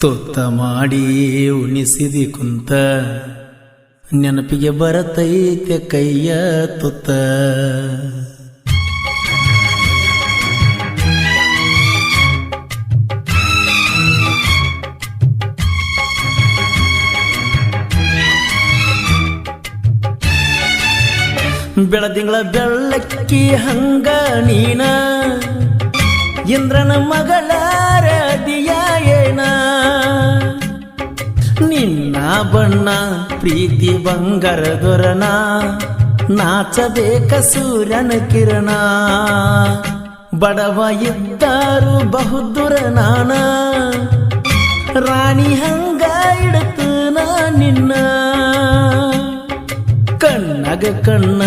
ತೊತ್ತ ಮಾಡಿ ಉಣಿಸಿದಿ ಕುಂತ. ನೆನಪಿಗೆ ಬರತೈತೆ ಕೈಯ ತುತ್ತ. ಬೆಳದಿಂಗಳ ಬೆಳ್ಳಕ್ಕಿ ಹಂಗ ನೀನ. ಇಂದ್ರನ ಮಗಳಾರ ದಿಯ ಏನ ನಿನ್ನ ಬಣ್ಣ ಪ್ರೀತಿ ಬಂಗಾರ ದೊರನ, ನಾಚಬೇಕ ಸೂರ್ಯನ ಕಿರಣ. ಬಡವ ಇದ್ದಾರು ಬಹುದುರ ನಾನ, ರಾಣಿ ಹಂಗ ನಾ ನಿನ್ನ. ಕಣ್ಣಗ ಕಣ್ಣ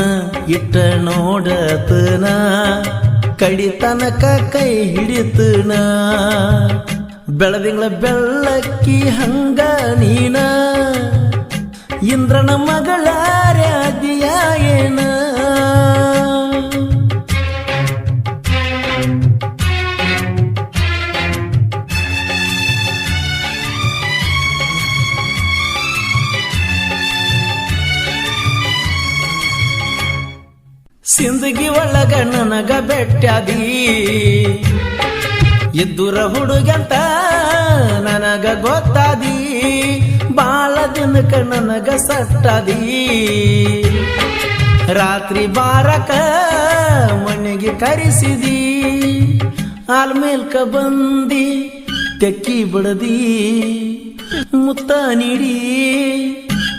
ಇಟ್ಟ ನೋಡತನ ಕಡಿತನಕ ಕೈ ಹಿಡಿತನ. ಬೆಳದಿಂಗಳ ಬೆಳ್ಳಕ್ಕಿ ಹಂಗ ನೀನ. ಇಂದ್ರನ ಮಗಳ ರಾಜ್ಯ ಏನ. ಸಿಂದಗಿ ಒಳಗ ನನಗ ಬೆಟ್ಟ್ಯಾದಿ ಇದ್ದುರ ಹುಡುಗಂತ ನನಗ ಗೊತ್ತಾದಿ. ಬಾಳ ದಿನಕ ನನಗ ಸಟ್ಟದಿ. ರಾತ್ರಿ ಬಾರಕ ಮನೆಗೆ ಕರೆಸಿದಿ. ಆಲ್ಮೇಲ್ಕ ಬಂದಿ, ತೆಕ್ಕಿ ಬಿಡದಿ. ಮುತ್ತ ನೀಡಿ.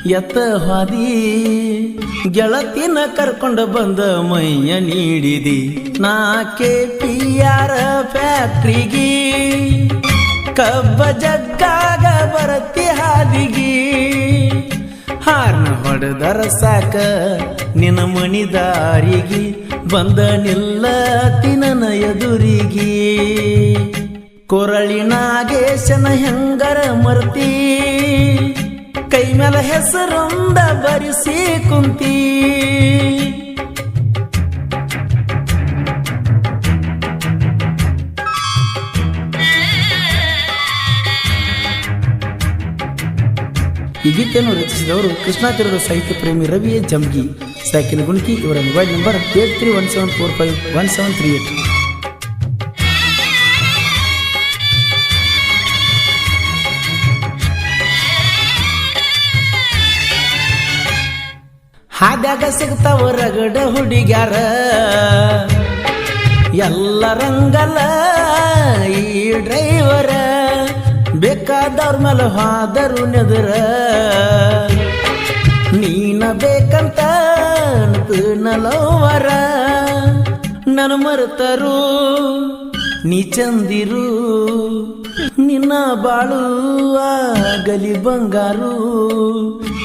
ಎತ್ತ ಹಾದಿ. ಗೆಳತಿನ ಕರ್ಕೊಂಡು ಬಂದ ಮೈಯ ನೀಡಿದಿ. ನಾ ಕೆ ಪಿ ಆರ್ ಫ್ಯಾಕ್ಟ್ರಿಗೆ. ಕಬ್ಬ ಜಗ್ಗಾಗ ಬರತಿ ಹಾದಿಗಿ. ಹಾರ್ನ ಹೊಡೆದರ ಸಾಕ ನಿನ್ನ ಮಣಿದಾರಿಗೆ ಬಂದ ನಿಲ್ಲತಿ ನನ್ನ ಎದುರಿಗೆ ಕೊರಳಿ ನಾಗೇಶನ ಹೆಂಗರ ಮರ್ತಿ. ಕೈ ಮೇಲೆ ಹೆಸರೊಂದ ಬರಿಸಿ ಕುಂತಿ. ಈ ಗೀತೆಯನ್ನು ರಚಿಸಿದವರು ಕೃಷ್ಣಾ ತೀರದ ಸಾಹಿತ್ಯ ಪ್ರೇಮಿ ರವಿ ಎ ಜಮ್ಗಿ. ಸಾಕಿನ ಗುಣಕಿ ಇವರ mobile number eight three one seven four five one seven three eight. ಹಾದ್ಯಾಗ ಸಿಗ್ತಾವ ರಗಡ ಹುಡುಗ್ಯಾರ. ಎಲ್ಲ ರಂಗಲ್ಲ ಈ ಡ್ರೈವರ, ಬೇಕಾದವ್ರ ಮೇಲೆ ಹಾದರು ನೆದರ. ನೀನ ಬೇಕಂತ ನಲವರ ನನ್ನ ಮರ್ತರು, ನೀ ಚಂದಿರು, ನಿನ್ನ ಬಾಳು ಆಗಲಿ ಬಂಗಾರು.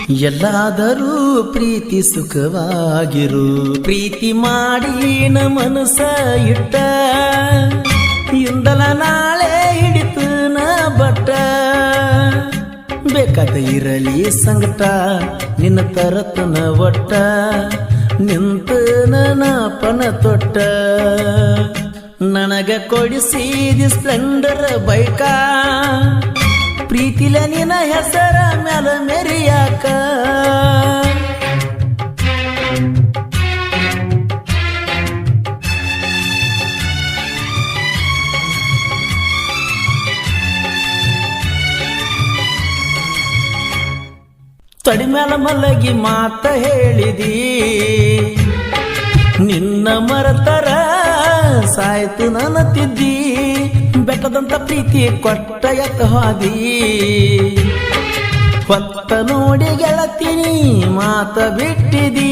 ಎಲ್ಲಾದರೂ ಪ್ರೀತಿ ಸುಖವಾಗಿರು. ಪ್ರೀತಿ ಮಾಡಿ ನ ಮನಸ್ಸ ಇಟ್ಟ. ಇಂದಲ ನಾಳೆ ಹಿಡಿತು ನ ಬಟ್ಟ. ಬೇಕಾದ ಇರಲಿ ಸಂಗಟ ನಿನ್ನ ತರತನ ಒಟ್ಟ. ನಿಂತ ಪನ ತೊಟ್ಟ. ನನಗ ಕೊಡಿಸಿದಿ ಸ್ಪ್ಲೆಂಡರ್ ಬೈಕ. ಪ್ರೀತಿಲ ನಿನ್ನ ಹೆಸರ ಮ್ಯಾಲ ಮೆರಿಯಾಕ. ತಡಿ ಮ್ಯಾಲ ಮಲಗಿ ಮಾತ ಹೇಳಿದಿ. ನಿನ್ನ ಮರತರ ಸಾಯ್ತು ನನ್ನ ಬೆಟ್ಟದಂತ ಪ್ರೀತಿ ಕೊಟ್ಟ ಎತ್ತ ಹಾದಿ. ಹೊತ್ತ ನೋಡಿ ಗೆಳತೀನಿ, ಮಾತ ಬಿಟ್ಟಿದಿ.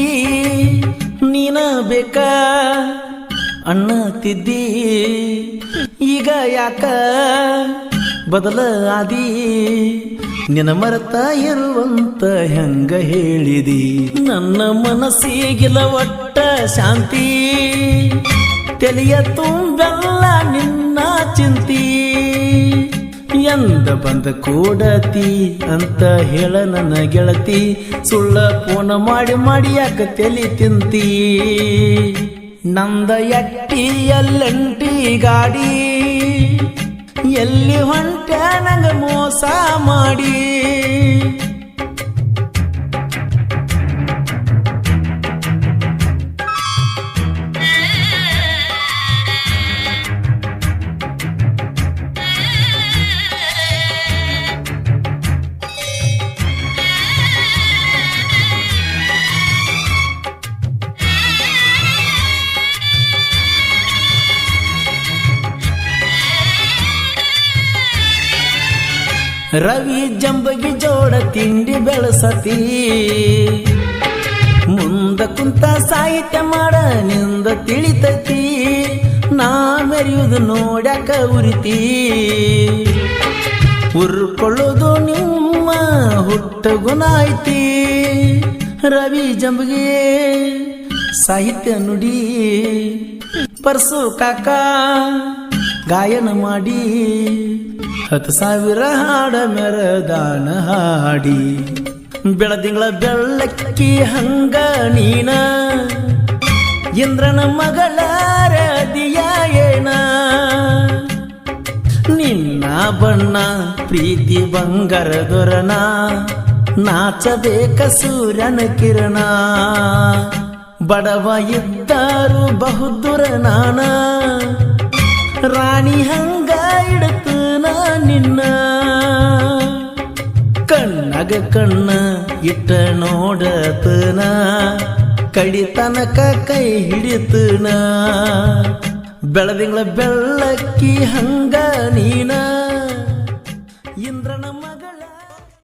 ನೀನ ಬೇಕ ಅಣ್ಣ ತಿದ್ದಿ. ಈಗ ಯಾಕ ಬದಲ ಆದಿ? ನಿನ ಮರತ ಇರುವಂತ ಹೆಂಗ ಹೇಳಿದಿ? ನನ್ನ ಮನಸ್ಸಿಗಿಲ್ಲ ಒಟ್ಟ ಶಾಂತಿ. ತೆಲಿಯ ತುಂಬೆಲ್ಲ ನಿನ್ನ ಚಿಂತಿ? ಎಂದ ಬಂದ ಕೂಡತಿ ಅಂತ ಹೇಳ ನನ್ನ ಗೆಳತಿ. ಸುಳ್ಳ ಫೋನ ಮಾಡಿ ಮಾಡಿ ಯಾಕ ತೆಲಿ ತಿಂತಿ? ನಂದ ಎಟ್ಟಿ ಎಲ್ಲಂಟಿ ಗಾಡಿ? ಎಲ್ಲಿ ಹೊಂಟ ನಂಗ ಮೋಸ ಮಾಡಿ? ರವಿ ಜಂಬಗಿ ಜೋಡ ತಿಂಡಿ ಬೆಳಸತಿ. ಮುಂದ ಕುಂತ ಸಾಹಿತ್ಯ ಮಾಡ ನಿಂದ ತಿಳಿತೈತಿ. ನಾ ಮೆರೆಯುವುದು ನೋಡಕ ಉರಿತಿ. ಉರ್ಕೊಳ್ಳೋದು ನಿಮ್ಮ ಹುಟ್ಟ ಗುಣ ಐತಿ. ರವಿ ಜಂಬಗಿ ಸಾಹಿತ್ಯ ನುಡಿ ಪರ್ಸು ಕಾಕ. ಗಾಯನ ಮಾಡಿ ಹತ್ತು ಸಾವಿರ ಹಾಡ ಮೆರದಾನ ಹಾಡಿ. ಬೆಳದಿಂಗಳ ಬೆಳ್ಳಕ್ಕಿ ಹಂಗ ನೀನ? ಇಂದ್ರನ ಮಗಳ ರದಿಯ ಏನ? ನಿನ್ನ ಬಣ್ಣ ಪ್ರೀತಿ ಬಂಗಾರ ದೊರನ, ನಾಚಬೇಕ ಸೂರ್ಯನ ಕಿರಣ. ಬಡವ ಇದ್ದಾರು ಬಹುದುರ ನಾನ ರಾಣಿ ಹಂಗ ಇಡತನ ನಿನ್ನ. ಕಣ್ಣಗ ಕಣ್ಣ ಇಟ್ಟ ನೋಡತನ ಕಡಿತನಕ ಕೈ ಹಿಡಿತನ ಬೆಳದಿಂಗಳ ಬೆಳ್ಳಕ್ಕಿ ಹಂಗ ನೀನ.